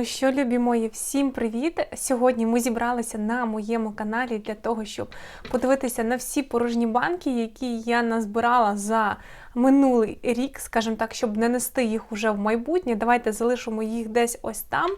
Ну що, любі мої, всім привіт! Сьогодні ми зібралися на моєму каналі для того, щоб подивитися на всі порожні банки, які я назбирала за минулий рік, скажімо так, щоб не нести їх уже в майбутнє. Давайте залишимо їх десь ось там.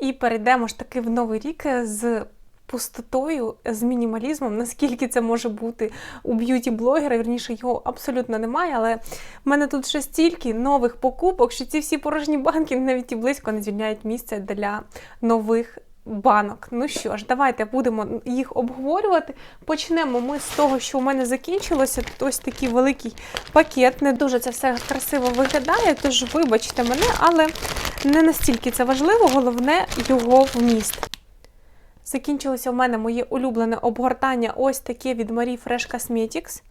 І перейдемо ж таки в новий рік з пустотою, з мінімалізмом, наскільки це може бути у б'юті-блогера, вірніше його абсолютно немає. Але в мене тут ще стільки нових покупок, що ці всі порожні банки навіть і близько не звільняють місце для нових. Банок. Ну що ж, давайте будемо їх обговорювати. Почнемо ми з того, що у мене закінчилося. Тут ось такий великий пакет. Не дуже це все красиво виглядає, тож вибачте мене, але не настільки це важливо, головне його вміст. Закінчилося в мене моє улюблене обгортання ось таке від Marie Fresh Cosmetics.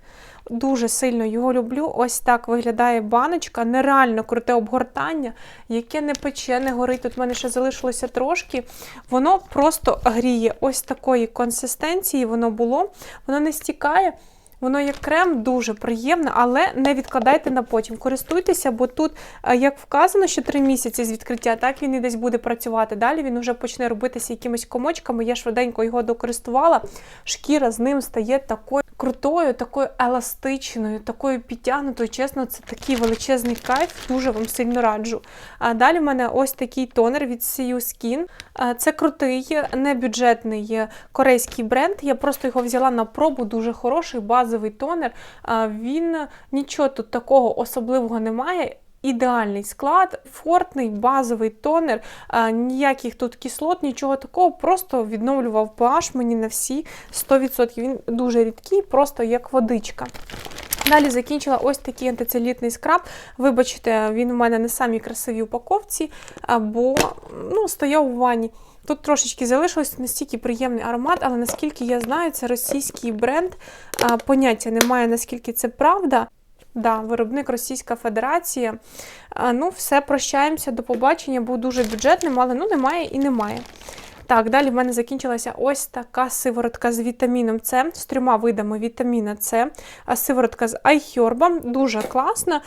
Дуже сильно його люблю. Ось так виглядає баночка. Нереально круте обгортання, яке не пече, не горить. Тут в мене ще залишилося трошки. Воно просто гріє ось такої консистенції, воно було. Воно не стікає. Воно як крем дуже приємне, але не відкладайте на потім. Користуйтеся, бо тут, е, як вказано, що 3 місяці з відкриття, так він і десь буде працювати. Далі він вже почне робитися якимись комочками. Я швиденько його докористувала. Шкіра з ним стає такою крутою, такою еластичною, такою підтягнутою. Чесно, це такий величезний кайф, дуже вам сильно раджу. А далі в мене ось такий тонер від CU Skin. Це крутий, небюджетний корейський бренд. Я просто його взяла на пробу, дуже хороший базовий тонер. Він нічого тут такого особливого немає. Ідеальний склад, фортний, базовий тонер, ніяких тут кислот, нічого такого, просто відновлював pH мені на всі 100%. Він дуже рідкий, просто як водичка. Далі закінчила ось такий антицелітний скраб. Вибачте, він у мене не самій красивій упаковці, бо ну, стояв у ванні. Тут трошечки залишилось настільки приємний аромат, але наскільки я знаю, це російський бренд. Поняття немає, наскільки це правда. Да, виробник Російська Федерація. Ну, все, прощаємося, до побачення. Був дуже бюджетним, але ну немає і немає. Так, далі в мене закінчилася ось така сиворотка з вітаміном С, з трьома видами вітаміна С. Сиворотка з айхерба, дуже класна.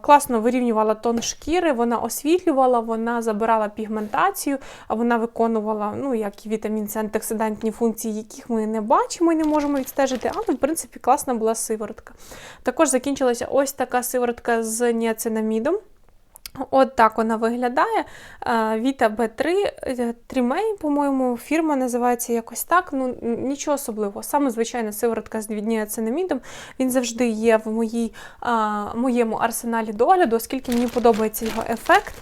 Класно вирівнювала тон шкіри, вона освітлювала, вона забирала пігментацію, вона виконувала, ну, як і вітамін С, антиоксидантні функції, яких ми не бачимо і не можемо відстежити, але, в принципі, класна була сиворотка. Також закінчилася ось така сиворотка з ніацинамідом. От так вона виглядає. Віта Б3 Трімей, по-моєму, фірма називається якось так. Ну, Нічого особливого. Саме звичайна сиворотка з ацинамідом. Він завжди є в моїй, моєму арсеналі догляду, оскільки мені подобається його ефект.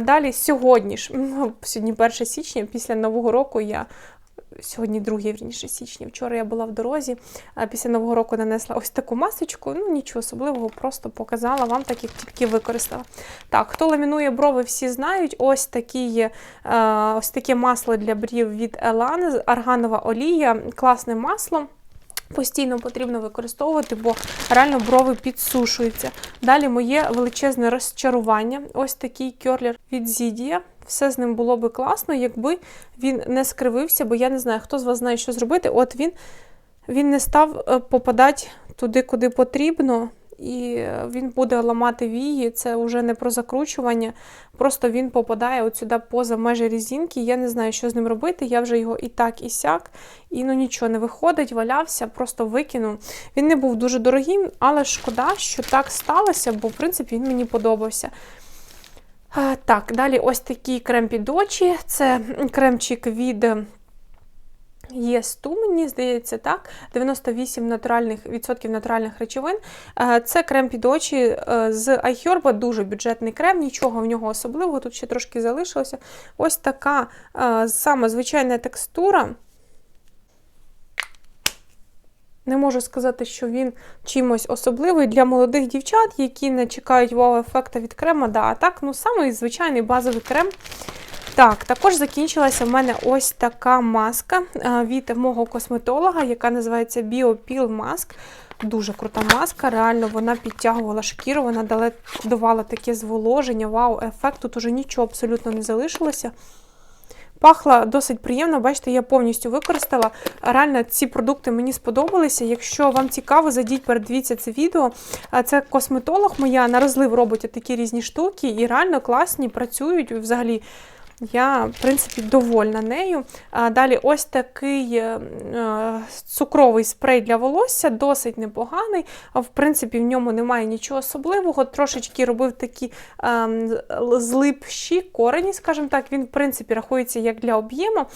Далі сьогодні ж, сьогодні 1 січня, після Нового року я Сьогодні 2 вірніше січня. Вчора я була в дорозі, після Нового року нанесла ось таку масочку. Ну, нічого особливого, просто показала вам, так як тільки використала. Так, хто ламінує брови, всі знають. Ось такі, ось таке масло для брів від Елани, арганова олія, класне масло. Постійно потрібно використовувати, бо реально брови підсушуються. Далі моє величезне розчарування. Ось такий кьорлер від Зідія. Все з ним було би класно, якби він не скривився, бо я не знаю, хто з вас знає, що зробити. От він він не став е, попадати туди, куди потрібно, і він буде ламати вії. Це вже не про закручування. Просто він попадає от сюди поза межі різинки. Я не знаю, що з ним робити. Я вже його і так, і сяк, і ну нічого не виходить, валявся, просто викинув. Він не був дуже дорогим, але шкода, що так сталося, бо в принципі він мені подобався. Так, далі ось такий крем під очі. Це кремчик від ЄСТУ, мені здається, так, 98 натуральних, відсотків натуральних речовин. Це крем під очі е, з iHerb, дуже бюджетний крем, нічого в нього особливого, тут ще трошки залишилося. Ось така е, саме звичайна текстура. Не можу сказати, що він чимось особливий для молодих дівчат, які не чекають вау-ефекта від крема. Да, А так, ну, самий звичайний базовий крем. Так, також закінчилася в мене ось така маска від мого косметолога, яка називається BioPeel Mask. Дуже крута маска, реально вона підтягувала шкіру, вона давала таке зволоження, вау-ефект. Тут уже нічого абсолютно не залишилося. Пахла досить приємно, бачите, я повністю використала. Реально, ці продукти мені сподобалися. Якщо вам цікаво, зайдіть, передивіться це відео. Це косметолог моя на розлив робить такі різні штуки і реально класні, працюють взагалі. Я, в принципі, довольна нею. Далі ось такий е, е, цукровий спрей для волосся, досить непоганий. В принципі, в ньому немає нічого особливого. Трошечки робив такі е, злипші корені, скажімо так. Він, в принципі, рахується як для об'єму.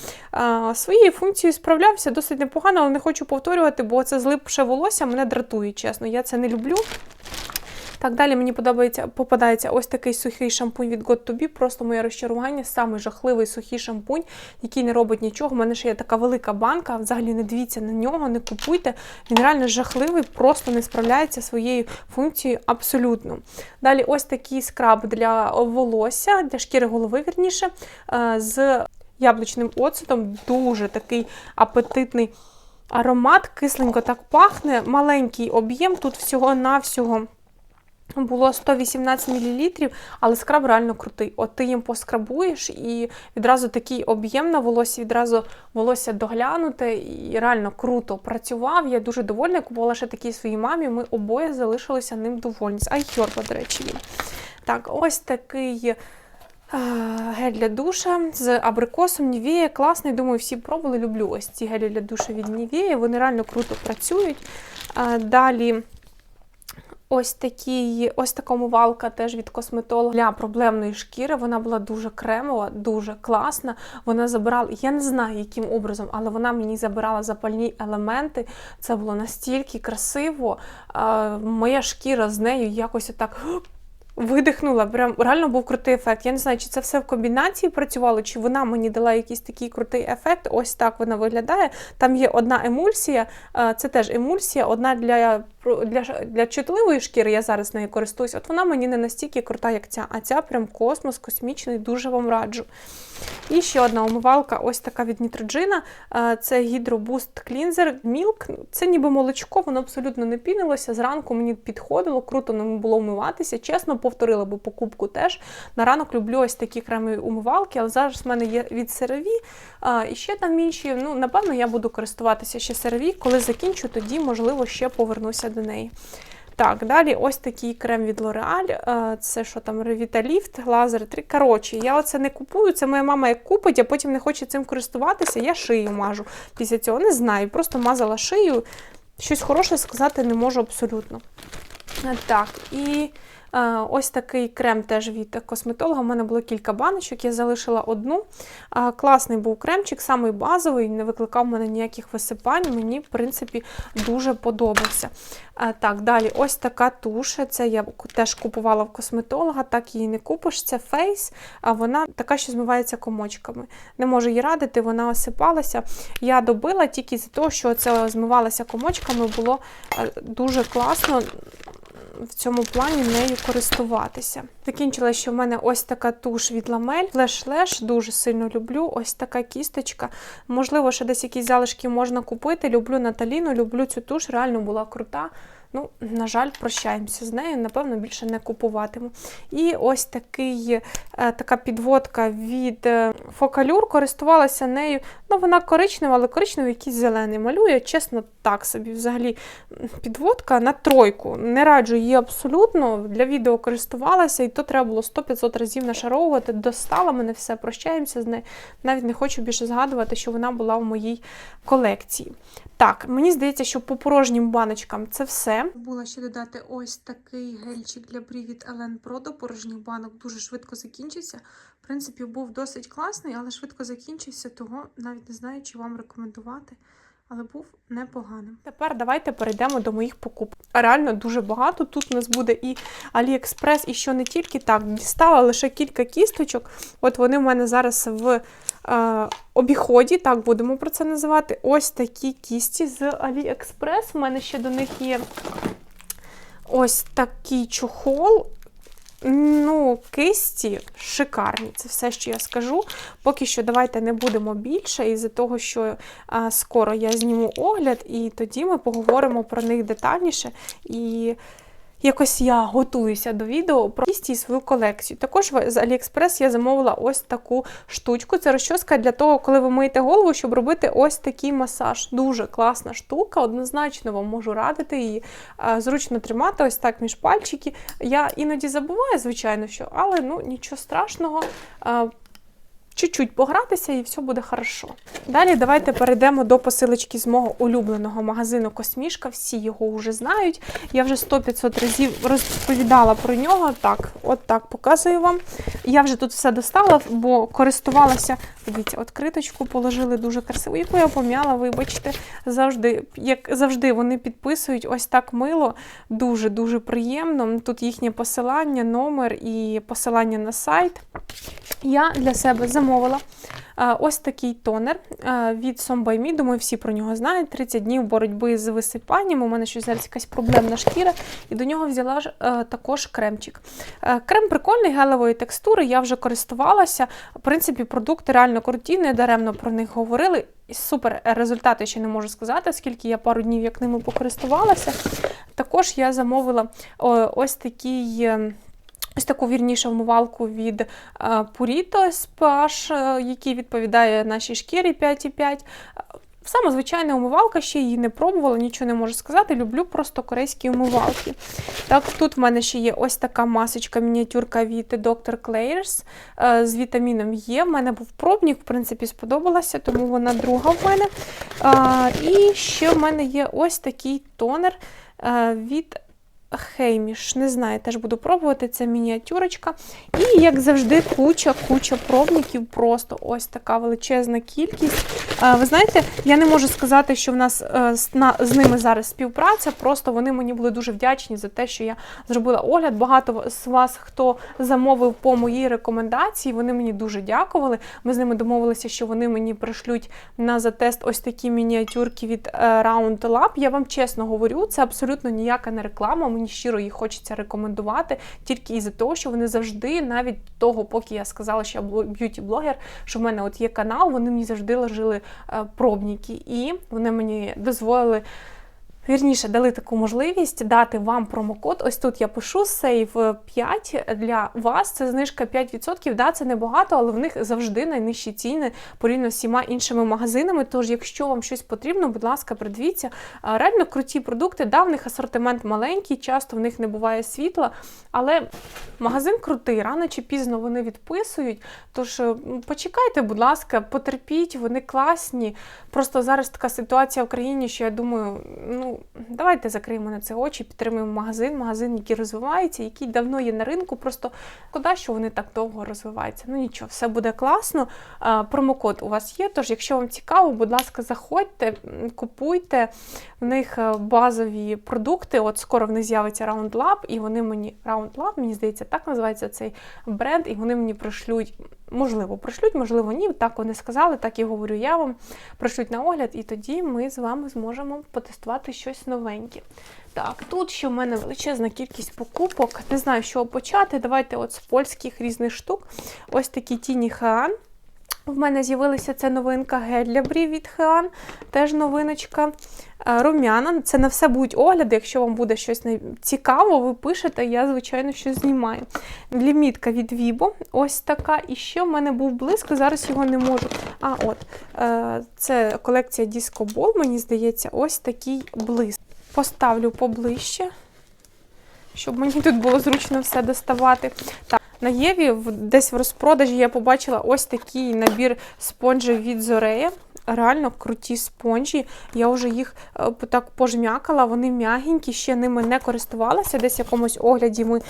Своєю функцією справлявся досить непогано, але не хочу повторювати, бо це злипше волосся мене дратує, чесно. Я це не люблю. Так, далі мені подобається, попадається ось такий сухий шампунь від God to Be, просто моє розчарування, самий жахливий сухий шампунь, який не робить нічого. У мене ще є така велика банка, взагалі не дивіться на нього, не купуйте. Він реально жахливий, просто не справляється своєю функцією абсолютно. Далі ось такий скраб для волосся, для шкіри голови, вірніше, е, з яблучним оцетом, дуже такий апетитний. Аромат кисленько так пахне, маленький об'єм, тут всього-навсього було 118 мл, але скраб реально крутий. От ти їм поскрабуєш і відразу такий об'єм на волосі, відразу волосся доглянуте і реально круто працював. Я дуже довольна. Купувала ще такий своїй мамі. Ми обоє залишилися ним довольні. З Айхьорба, до речі, він. Так, ось такий. Гель для душа з абрикосом Нівея. Класний, думаю, всі пробували. Люблю ось ці гелі для душа від Нівея. Вони реально круто працюють. Далі Ось такі, ось така умивалка теж від косметолога для проблемної шкіри. Вона була дуже кремова, дуже класна. Вона забирала, я не знаю, яким образом, але вона мені забирала запальні елементи. Це було настільки красиво. Моя шкіра з нею якось отак видихнула. Прям реально був крутий ефект. Я не знаю, чи це все в комбінації працювало, чи вона мені дала якийсь такий крутий ефект. Ось так вона виглядає. Там є одна емульсія, це теж емульсія, одна для для, для чутливої шкіри, я зараз нею користуюсь. От вона мені не настільки крута, як ця, а ця прям космос, космічний, дуже вам раджу. І ще одна умивалка, ось така від Нітрожина. Це Hydro Boost Cleanser Milk. Це ніби молочко, воно абсолютно не пінилося. Зранку мені підходило, круто не було вмиватися. Чесно, повторила би покупку теж. На ранок люблю ось такі кремові умивалки, але зараз в мене є від CeraVe. І ще там інші. Ну, Напевно, я буду користуватися ще CeraVe. Коли закінчу, тоді, можливо, ще повернуся до неї. Так, далі ось такий крем від L'Oreal. Це що там, Revitalift, лазер 3. Коротше, я оце не купую. Це моя мама як купить, а потім не хоче цим користуватися. Я шию мажу. Після цього не знаю. Просто мазала шию. Щось хороше сказати не можу абсолютно. Так, і Ось такий крем теж від косметолога. У мене було кілька баночок, я залишила одну. Класний був кремчик, самий базовий, не викликав мене ніяких висипань. Мені, в принципі, дуже подобався. Так, далі ось така туш. Це я теж купувала в косметолога, так її не купиш. Це фейс, а вона така, що змивається комочками. Не можу її радити, вона осипалася. Я добила тільки за того, що це змивалася комочками, було дуже класно в цьому плані нею користуватися. Закінчила, що в мене ось така туш від ламель. Флеш-леш, дуже сильно люблю. Ось така кісточка. Можливо, ще десь якісь залишки можна купити. Люблю Наталіну, люблю цю туш, реально була крута. Ну, на жаль, прощаємося з нею, напевно, більше не купуватиму. І ось такий, е, така підводка від Фокалюр, е, користувалася нею. Ну, вона коричнева, але коричневий якийсь зелений малює. Чесно, так собі. Взагалі, підводка на тройку. Не раджу її абсолютно. Для відео користувалася, і то треба було 100-500 разів нашаровувати. Достала мене все, прощаємося з нею. Навіть не хочу більше згадувати, що вона була в моїй колекції. Так, мені здається, що по порожнім баночкам це все. Була ще додати ось такий гельчик для привід Елен Прода. порожніх банок. Дуже швидко закінчився. В принципі, був досить класний, але швидко закінчився, того навіть не знаю, чи вам рекомендувати. Але був непоганим. Тепер давайте перейдемо до моїх покупок. Реально дуже багато. Тут у нас буде і Аліекспрес, і що не тільки так. Дістала лише кілька кісточок. От вони в мене зараз в е, обіході, так будемо про це називати. Ось такі кісті з Аліекспрес. У мене ще до них є ось такий чохол. Ну, кисті шикарні, це все, що я скажу. Поки що давайте не будемо більше, із-за того, що а, скоро я зніму огляд, і тоді ми поговоримо про них детальніше. І Якось я готуюся до відео про кісті свою колекцію. Також з Aliexpress я замовила ось таку штучку. Це розчоска для того, коли ви миєте голову, щоб робити ось такий масаж. Дуже класна штука, однозначно вам можу радити її. Зручно тримати ось так між пальчики. Я іноді забуваю, звичайно, що, але ну нічого страшного. Чуть-чуть погратися і все буде хорошо. Далі давайте перейдемо до посилочки з мого улюбленого магазину Космішка. Всі його вже знають. Я вже 100-500 разів розповідала про нього. Так, от так показую вам. Я вже тут все достала, бо користувалася. Дивіться, от положили дуже красиво, яку я пом'яла, вибачте. Завжди, як завжди, вони підписують ось так мило, дуже-дуже приємно. Тут їхнє посилання, номер і посилання на сайт. Я для себе замовила е, ось такий тонер е, від by. Думаю, всі про нього знають. 30 днів боротьби з висипанням. У мене щось зараз якась проблемна шкіра, і до нього взяла е, також кремчик. Крем прикольний, гелевої текстури. Я вже користувалася. В принципі, продукти реально круті, не даремно про них говорили. І Супер результати ще не можу сказати, оскільки я пару днів як ними покористувалася. Також я замовила ось такий. Е, Ось таку вірніше вмивалку від е, Purito SPH, е, який відповідає нашій шкірі 5,5. Саме звичайна умивалка, ще її не пробувала, нічого не можу сказати. Люблю просто корейські умивалки. Так, тут в мене ще є ось така масочка, мініатюрка від Dr. Claire's е, з вітаміном Е. В мене був пробник, в принципі, сподобалася, тому вона друга в мене. І ще в мене є ось такий тонер е, від Хейміш. Не знаю, теж буду пробувати. Це мініатюрочка. І, як завжди, куча-куча пробників. Просто ось така величезна кількість. Ви знаєте, я не можу сказати, що в нас е, з ними зараз співпраця. Просто вони мені були дуже вдячні за те, що я зробила огляд. Багато з вас, хто замовив по моїй рекомендації, вони мені дуже дякували. Ми з ними домовилися, що вони мені пришлють на затест ось такі мініатюрки від е, Round Lab. Я вам чесно говорю, це абсолютно ніяка не реклама. Мені щиро їх хочеться рекомендувати тільки із-за того, що вони завжди, навіть того, поки я сказала, що я б'юті-блогер, що в мене от є канал, вони мені завжди ложили е, пробники, і вони мені дозволили. Вірніше, дали таку можливість дати вам промокод. Ось тут я пишу Save 5 для вас. Це знижка 5%. Да, це небагато, але в них завжди найнижчі ціни порівняно з всіма іншими магазинами. Тож, якщо вам щось потрібно, будь ласка, придивіться. Реально круті продукти. Да, в них асортимент маленький, часто в них не буває світла, але магазин крутий, рано чи пізно вони відписують. Тож е, почекайте, будь ласка, потерпіть, вони класні. Просто зараз така ситуація в країні, що я думаю, ну давайте закриємо на це очі, підтримуємо магазин, магазин, який розвивається, який давно є на ринку. Просто шкода, що вони так довго розвиваються. Ну нічого, все буде класно. Промокод у вас є. Тож, якщо вам цікаво, будь ласка, заходьте, купуйте. В них е, базові продукти. От скоро в них з'явиться Round Lab, і вони мені Round Lab, мені здається, так називається цей бренд, і вони мені пришлють. Можливо, пришлють, можливо, ні. Так вони сказали, так і говорю я вам. Пришлють на огляд, і тоді ми з вами зможемо потестувати щось новеньке. Так, тут ще в мене величезна кількість покупок. Не знаю, з чого почати. Давайте от з польських різних штук. Ось такі тіні Хаан. В мене з'явилася ця новинка гель для брів від Хеан, теж новиночка. Е, Рум'яна. Це на все будуть огляди. Якщо вам буде щось цікаво, ви пишете, я, звичайно, щось знімаю. Лімітка від Vibo, ось така. І ще в мене був блиск, зараз його не можу. А, от, е, це колекція Disco Ball, мені здається, ось такий блиск. Поставлю поближче, щоб мені тут було зручно все доставати. Так. На Єві десь в розпродажі я побачила ось такий набір спонжів від Зорея. Реально круті спонжі. Я вже їх е, так пожмякала, вони м'ягенькі, ще ними не користувалася. Десь в якомусь огляді ми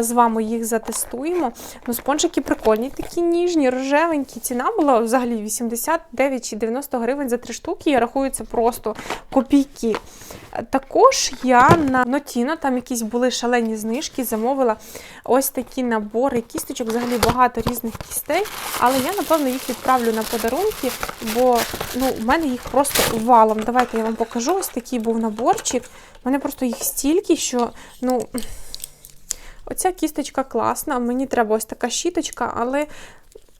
з вами їх затестуємо. Ну, спонжики прикольні, такі ніжні, рожевенькі. Ціна була взагалі 89 чи 90 гривень за три штуки. Я рахую, це просто копійки. Е, Також я на Notino, там якісь були шалені знижки, замовила ось такі набори кісточок, взагалі багато різних кістей, але я, напевно, їх відправлю на подарунки, бо ну, в мене їх просто валом. Давайте я вам покажу. Ось такий був наборчик. У мене просто їх стільки, що ну. Оця кісточка класна, мені треба ось така щіточка, але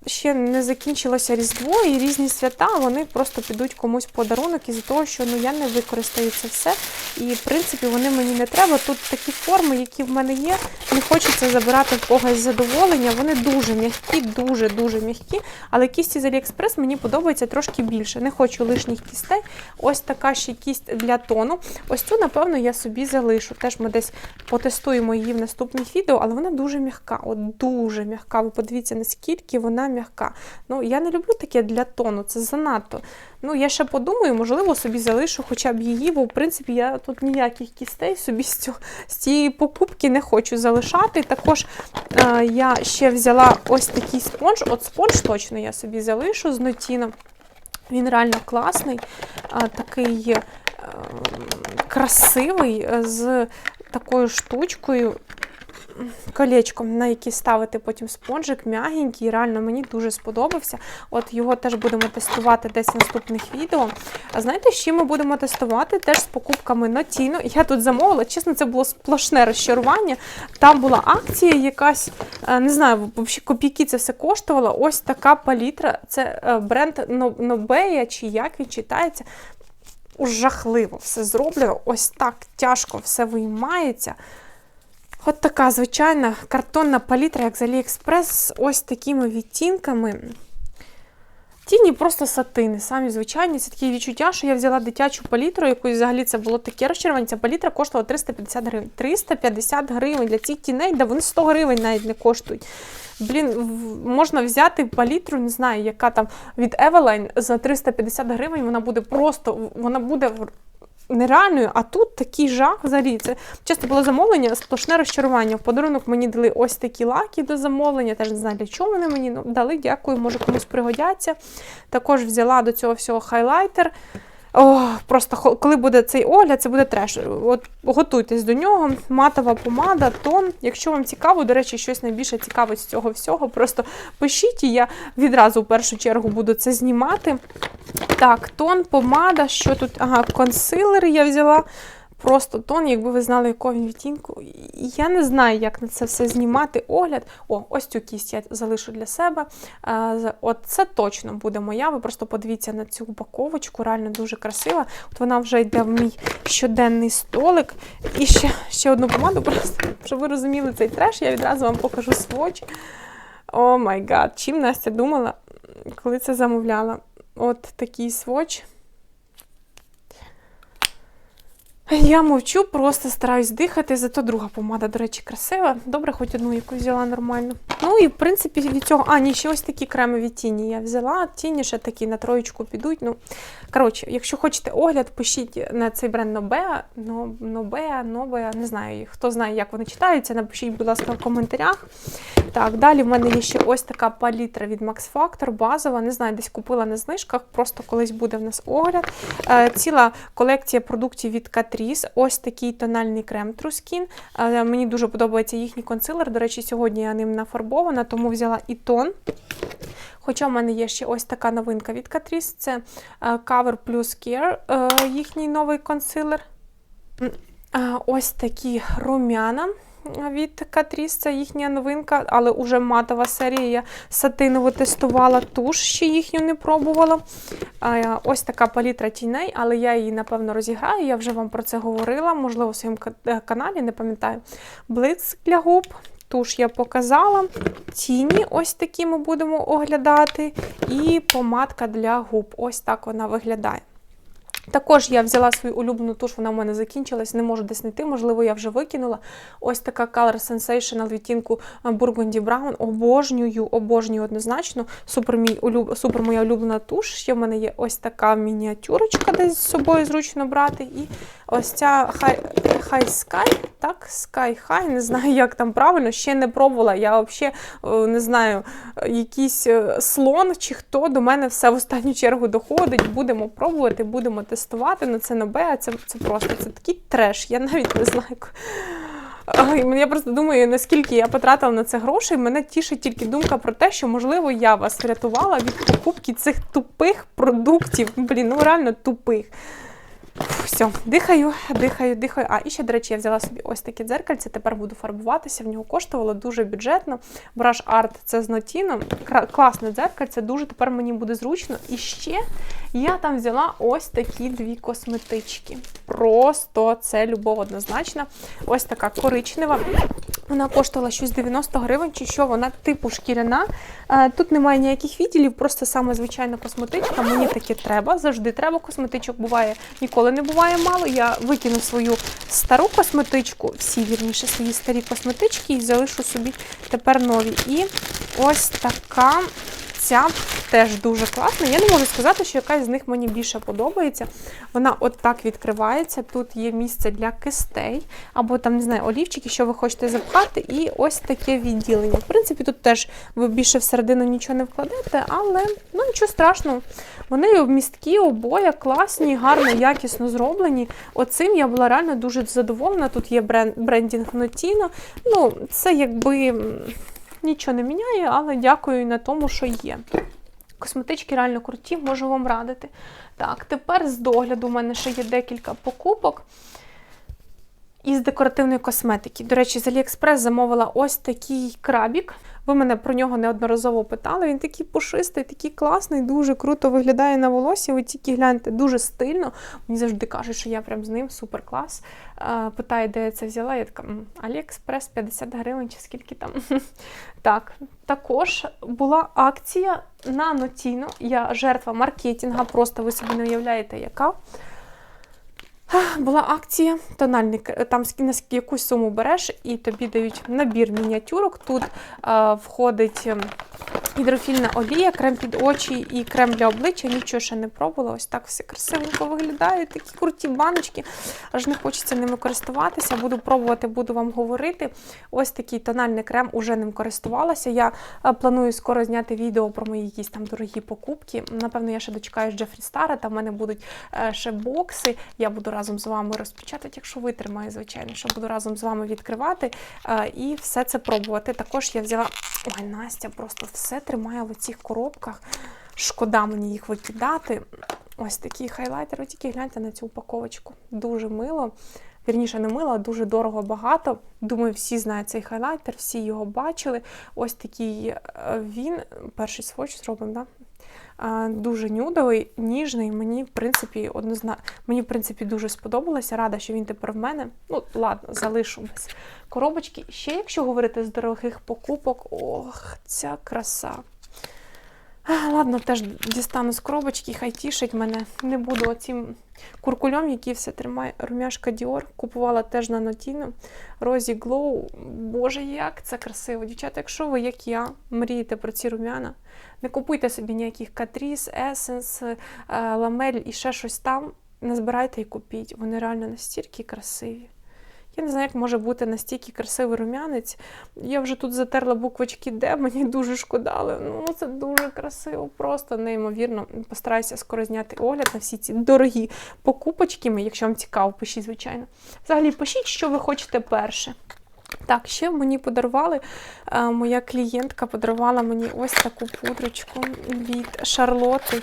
ще не закінчилося Різдво і різні свята, вони просто підуть комусь подарунок із-за того, що ну, я не використаю це все. І, в принципі, вони мені не треба. Тут такі форми, які в мене є, не хочеться забирати в когось задоволення. Вони дуже м'які, дуже-дуже м'які. Але кісті з Aliexpress мені подобається трошки більше. Не хочу лишніх кістей. Ось така ще кість для тону. Ось цю, напевно, я собі залишу. Теж ми десь потестуємо її в наступних відео, але вона дуже м'яка. От дуже м'яка. Ви подивіться, наскільки вона м'яка. Ну, я не люблю таке для тону, це занадто. Ну, я ще подумаю, можливо, собі залишу хоча б її, бо в принципі я тут ніяких кістей собі з, цього, з цієї покупки не хочу залишати. Також е, я ще взяла ось такий спонж. От спонж точно я собі залишу з нотіном. Він реально класний, е, такий е, красивий, е, з такою штучкою колечком, на який ставити потім спонжик, м'ягенький, реально мені дуже сподобався. От його теж будемо тестувати десь в наступних відео. А знаєте, з ми будемо тестувати? Теж з покупками на Нотіно. Я тут замовила, чесно, це було сплошне розчарування. Там була акція якась, е, не знаю, взагалі копійки це все коштувало. Ось така палітра. Це е, бренд Нобея, чи як він читається. Жахливо все зроблено. Ось так тяжко все виймається. От така звичайна картонна палітра, як з Aliexpress, з ось такими відтінками. Тіні просто сатини, самі звичайні. Це таке відчуття, що я взяла дитячу палітру, якусь взагалі це було таке розчарування. Ця палітра коштувала 350 гривень. 350 гривень для цих тіней, да вони 100 гривень навіть не коштують. Блін, можна взяти палітру, не знаю, яка там від Eveline за 350 гривень, вона буде просто, вона буде нереальною, а тут такий жах взагалі. Це часто було замовлення, сплошне розчарування. В подарунок мені дали ось такі лаки до замовлення. Теж не знаю, для чого вони мені ну, дали. Дякую, може комусь пригодяться. Також взяла до цього всього хайлайтер. Просто коли буде цей огляд, це буде треш. От Готуйтесь до нього. Матова помада, тон. Якщо вам цікаво, до речі, щось найбільше цікавить з цього всього, просто пишіть, і я відразу в першу чергу буду це знімати. Так, тон, помада, що тут? Ага, консилер я взяла. Просто тон, якби ви знали, якого він відтінку. Я не знаю, як на це все знімати огляд. О, ось цю кість я залишу для себе. От це точно буде моя. Ви просто подивіться на цю упаковочку, реально дуже красива. От вона вже йде в мій щоденний столик. І ще ще одну помаду, просто, щоб ви розуміли цей треш, я відразу вам покажу своч. О май гад, чим Настя думала, коли це замовляла? От такий своч. Я мовчу, просто стараюсь дихати, зато друга помада, до речі, красива. Добре, хоч одну яку взяла нормально. Ну і в принципі від цього. А, ні, ще ось такі кремові тіні я взяла. Тіні ще такі на троєчку підуть. Ну, коротше, якщо хочете огляд, пишіть на цей бренд Нобеа, Нобеа, Нобеа, не знаю, хто знає, як вони читаються, напишіть, будь ласка, в коментарях. Так, далі в мене є ще ось така палітра від Max Factor, базова. Не знаю, десь купила на знижках, просто колись буде в нас огляд. Е, ціла колекція продуктів від Catrice. Ось такий тональний крем Skin. Е, мені дуже подобається їхній консилер. До речі, сьогодні я ним нафарбована, тому взяла і тон. Хоча в мене є ще ось така новинка від Catrice, це е, Cover Plus Care, е, їхній новий консилер. Ось такі рум'яна від Catrice, це їхня новинка, але уже матова серія. Я сатиново тестувала туш, ще їхню не пробувала. Ось така палітра тіней, але я її, напевно, розіграю. Я вже вам про це говорила, можливо, в своєму каналі, не пам'ятаю. Блиц для губ. Туш я показала. Тіні, ось такі ми будемо оглядати. І помадка для губ. Ось так вона виглядає. Також я взяла свою улюблену туш, вона в мене закінчилась, не можу десь знайти, можливо, я вже викинула. Ось така Color Sensational відтінку Burgundy Brown. Обожнюю, обожнюю однозначно. Супер мій улюб... супер моя улюблена туш. Ще в мене є ось така мініатюрочка, десь з собою зручно брати. І ось ця High Sky, так, Sky High, не знаю, як там правильно, ще не пробувала. Я взагалі е, не знаю, якийсь е, слон чи хто до мене все в останню чергу доходить. Будемо пробувати, будемо тестувати на це на Б, це це просто це такий треш. Я навіть не знаю. Я просто думаю, наскільки я потратила на це грошей. Мене тішить тільки думка про те, що, можливо, я вас врятувала від покупки цих тупих продуктів. Блін, ну реально тупих. Все, дихаю, дихаю, дихаю. А, і ще, до речі, я взяла собі ось таке дзеркальце, тепер буду фарбуватися. В нього коштувало дуже бюджетно. Brush Art це з нотіном. Класне дзеркальце, дуже тепер мені буде зручно. І ще я там взяла ось такі дві косметички. Просто це любов однозначна. Ось така коричнева. Вона коштувала щось 90 гривень, чи що вона типу шкіряна. Е, тут немає ніяких відділів, просто саме звичайна косметичка. Мені таке треба. Завжди треба. Косметичок буває, ніколи не буває мало. Я викину свою стару косметичку, всі вірніше свої старі косметички і залишу собі тепер нові. І ось така ця теж дуже класна. Я не можу сказати, що якась з них мені більше подобається. Вона от так відкривається. Тут є місце для кистей, або там, не знаю, олівчики, що ви хочете запхати, і ось таке відділення. В принципі, тут теж ви більше всередину нічого не вкладете, але ну нічого страшного. Вони місткі, обоє, класні, гарно, якісно зроблені. Оцим я була реально дуже задоволена. Тут є бренд, брендінг Notino. Ну, це якби нічого не міняє, але дякую на тому, що є. Косметички реально круті, можу вам радити. Так, тепер з догляду у мене ще є декілька покупок. Із декоративної косметики. До речі, з Aliexpress замовила ось такий крабік. Ви мене про нього неодноразово питали. Він такий пушистий, такий класний, дуже круто виглядає на волосі. Ви тільки гляньте, дуже стильно. Мені завжди кажуть, що я прям з ним супер клас. Питає, де я це взяла. Я така Aliexpress 50 гривень чи скільки там. Так, також була акція на Нотіно. Я жертва маркетинга, просто ви собі не уявляєте, яка. Була акція, тональний, там якусь суму береш і тобі дають набір мініатюрок. Тут а, входить ем, гідрофільна олія, крем під очі і крем для обличчя. Нічого ще не пробувала. Ось так все красивенько виглядає. Такі круті баночки, аж не хочеться ними користуватися. Буду пробувати, буду вам говорити. Ось такий тональний крем уже ним користувалася. Я планую скоро зняти відео про мої якісь там дорогі покупки. Напевно, я ще дочекаюсь Джефрі Стара, там в мене будуть е, ще бокси. Я буду разом з вами розпечатати, якщо витримаю, звичайно, що буду разом з вами відкривати е, і все це пробувати. Також я взяла. Ой, Настя просто все тримає в цих коробках. Шкода мені їх викидати. Ось такий хайлайтер. Ви тільки гляньте на цю упаковочку. Дуже мило. Вірніше, не мило, а дуже дорого багато. Думаю, всі знають цей хайлайтер, всі його бачили. Ось такий е, він. Перший сводч зробимо, да? Дуже нюдовий, ніжний. Мені, в принципі, однозна... мені, в принципі, дуже сподобалося. Рада, що він тепер в мене. Ну, ладно, залишу без коробочки. Ще, якщо говорити з дорогих покупок, ох, ця краса. Ладно, теж дістану з коробочки, хай тішить мене. Не буду оцім куркульом, який все тримає. Румяшка Dior. Купувала теж на Notino. Розі Glow. Боже, як це красиво. Дівчата, якщо ви, як я, мрієте про ці рум'яна, не купуйте собі ніяких Catrice, Essence, Ламель і ще щось там. Не збирайте і купіть. Вони реально настільки красиві. Я не знаю, як може бути настільки красивий рум'янець. Я вже тут затерла буквочки Д, мені дуже шкода, але ну це дуже красиво, просто неймовірно. Постараюся скоро зняти огляд на всі ці дорогі покупочки. Якщо вам цікаво, пишіть, звичайно. Взагалі, пишіть, що ви хочете перше. Так, ще мені подарували, моя клієнтка подарувала мені ось таку пудрочку від Шарлоти.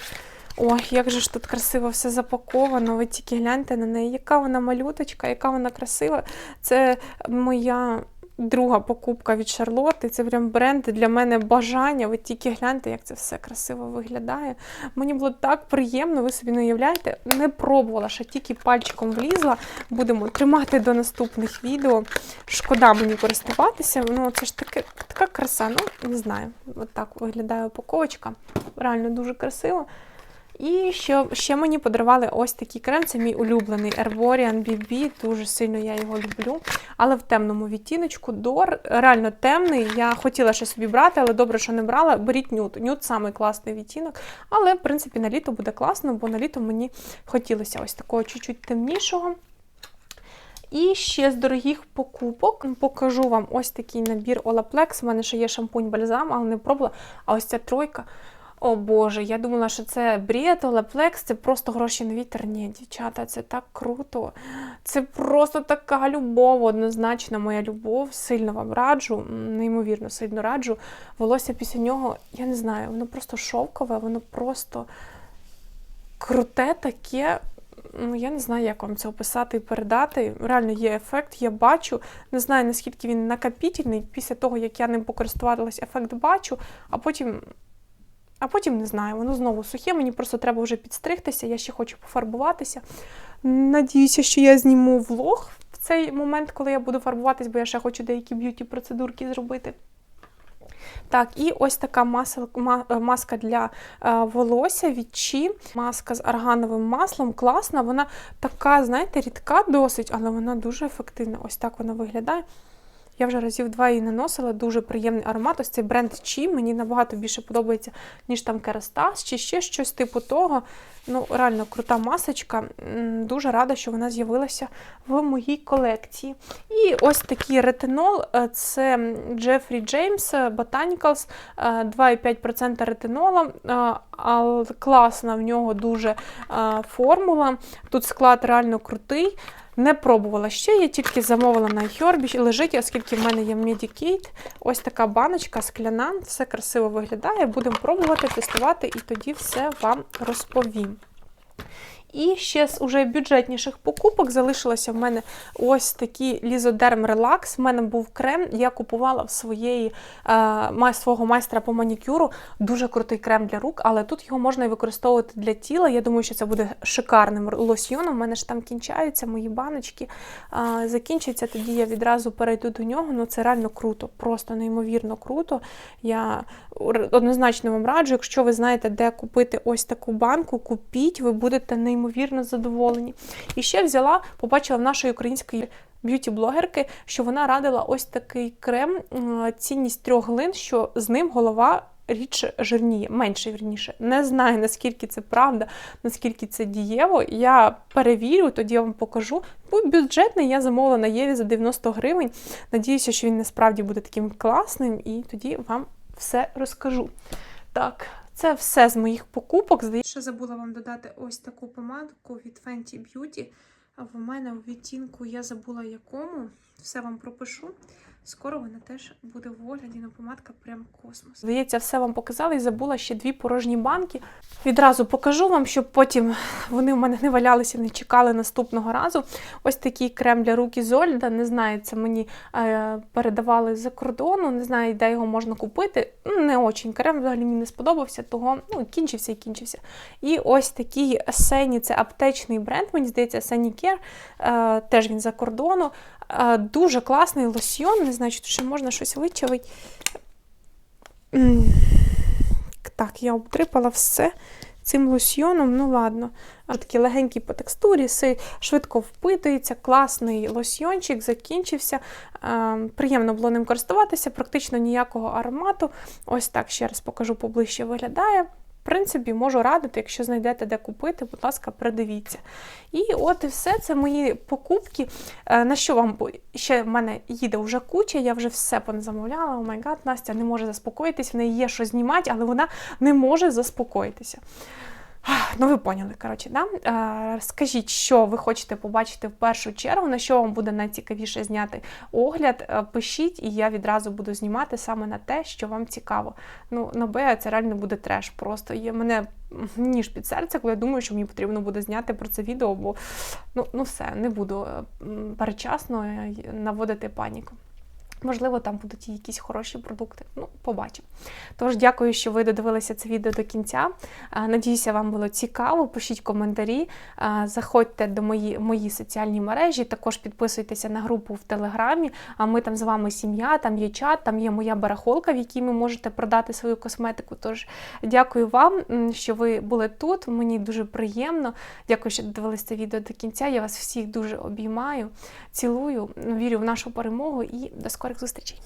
Ой, як же ж тут красиво все запаковано. Ви тільки гляньте на неї, яка вона малюточка, яка вона красива. Це моя друга покупка від Шарлоти. Це прям бренд для мене бажання. Ви тільки гляньте, як це все красиво виглядає. Мені було так приємно, ви собі не уявляєте, не пробувала, ще тільки пальчиком влізла. Будемо тримати до наступних відео. Шкода мені користуватися. Ну, це ж таке, така краса. Ну, не знаю. От так виглядає упаковочка. Реально дуже красиво. І ще ще мені подарували ось такий крем. Це мій улюблений Herborian BB. Дуже сильно я його люблю. Але в темному відтіночку. Дор реально темний. Я хотіла ще собі брати, але добре, що не брала. Беріть нюд. Нюд самий класний відтінок. Але, в принципі, на літо буде класно, бо на літо мені хотілося ось такого чуть-чуть темнішого. І ще з дорогих покупок покажу вам ось такий набір Olaplex. У мене ще є шампунь бальзам, але не пробувала. А ось ця тройка. О Боже, я думала, що це бред, Олеплекс, це просто гроші на вітер. Ні, дівчата, це так круто. Це просто така любов, однозначно моя любов. Сильно вам раджу, неймовірно, сильно раджу. Волосся після нього, я не знаю, воно просто шовкове, воно просто круте таке. Ну, я не знаю, як вам це описати і передати. Реально є ефект, я бачу. Не знаю, наскільки він накопітельний. Після того, як я ним покористувалась, ефект бачу, а потім а потім не знаю, воно знову сухе, мені просто треба вже підстригтися, я ще хочу пофарбуватися. Надіюся, що я зніму влог в цей момент, коли я буду фарбуватись, бо я ще хочу деякі б'юті-процедурки зробити. Так, і ось така маска для е, волосся від Чі. Маска з аргановим маслом. Класна. Вона така, знаєте, рідка досить, але вона дуже ефективна. Ось так вона виглядає. Я вже разів два її наносила, дуже приємний аромат. Ось цей бренд Чі мені набагато більше подобається, ніж там Керастас чи ще щось типу того. Ну, реально крута масочка. Дуже рада, що вона з'явилася в моїй колекції. І ось такий ретинол е, це Джефрі Джеймс е, Botanicals, е, 2,5% ретинола, е, класна в нього дуже формула. Тут склад реально крутий. Не пробувала ще, я тільки замовила на Хьорбі, лежить, оскільки в мене є медікейт. Ось така баночка скляна, все красиво виглядає. Будемо пробувати, тестувати і тоді все вам розповім. І ще з уже бюджетніших покупок залишилося в мене ось такий Лізодерм Релакс. В мене був крем, я купувала в своєї е, свого майстра по манікюру. Дуже крутий крем для рук, але тут його можна і використовувати для тіла. Я думаю, що це буде шикарним лосьйоном. У мене ж там кінчаються мої баночки. Е, закінчиться, тоді я відразу перейду до нього. Ну це реально круто, просто неймовірно круто. Я однозначно вам раджу, якщо ви знаєте, де купити ось таку банку, купіть, ви будете неймовірно задоволені. І ще взяла, побачила в нашої української б'юті-блогерки, що вона радила ось такий крем, цінність трьох глин, що з ним голова. Рідше жирніє, менше вірніше. Не знаю, наскільки це правда, наскільки це дієво. Я перевірю, тоді я вам покажу. Був бюджетний, я замовила на Єві за 90 гривень. Надіюся, що він насправді буде таким класним, і тоді вам все розкажу. Так, це все з моїх покупок. Ще забула вам додати ось таку помадку від Fenty Beauty. В мене в відтінку я забула якому. Все вам пропишу. Скоро вона теж буде в огляді, на помадка прям космос. Здається, все вам показала і забула ще дві порожні банки. Відразу покажу вам, щоб потім вони в мене не валялися, не чекали наступного разу. Ось такий крем для рук Ізольда. Не знаю, це мені е, передавали з-за кордону, не знаю, де його можна купити. Ну, Не очень. Крем взагалі мені не сподобався, того ну, кінчився і кінчився. І ось такий Сені, це аптечний бренд, мені здається, Seni Care, е, теж він за кордону. Дуже класний лосьйон, не знаю, чи ще можна щось вичавити. Так, я обтрипала все цим лосьйоном, ну ладно. Такий легенький по текстурі, швидко впитується, класний лосьйончик, закінчився. Приємно було ним користуватися, практично ніякого аромату. Ось так ще раз покажу поближче виглядає. Принципі, можу радити, якщо знайдете де купити, будь ласка, придивіться. І от і все, це мої покупки. Е, На що вам ще в мене їде вже куча, я вже все поназамовляла. О май гад, Настя не може заспокоїтись, в неї є що знімати, але вона не може заспокоїтися. Ну, ви поняли, коротше, да? Скажіть, що ви хочете побачити в першу чергу, на що вам буде найцікавіше зняти огляд. Е, Пишіть, і я відразу буду знімати саме на те, що вам цікаво. Ну, на Б це реально буде треш. Просто є мене ніж під серце, коли я думаю, що мені потрібно буде зняти про це відео, бо ну, ну все, не буду е, м, передчасно е, наводити паніку. Можливо, там будуть якісь хороші продукти. Ну, побачимо. Тож, дякую, що ви додивилися це відео до кінця. Надіюся, вам було цікаво. Пишіть коментарі, заходьте до мої, мої соціальні мережі, також підписуйтеся на групу в Телеграмі. А ми там з вами сім'я, там є чат, там є моя барахолка, в якій ви можете продати свою косметику. Тож дякую вам, що ви були тут. Мені дуже приємно. Дякую, що додивилися це відео до кінця. Я вас всіх дуже обіймаю, цілую, вірю в нашу перемогу і до скорих зустрічей.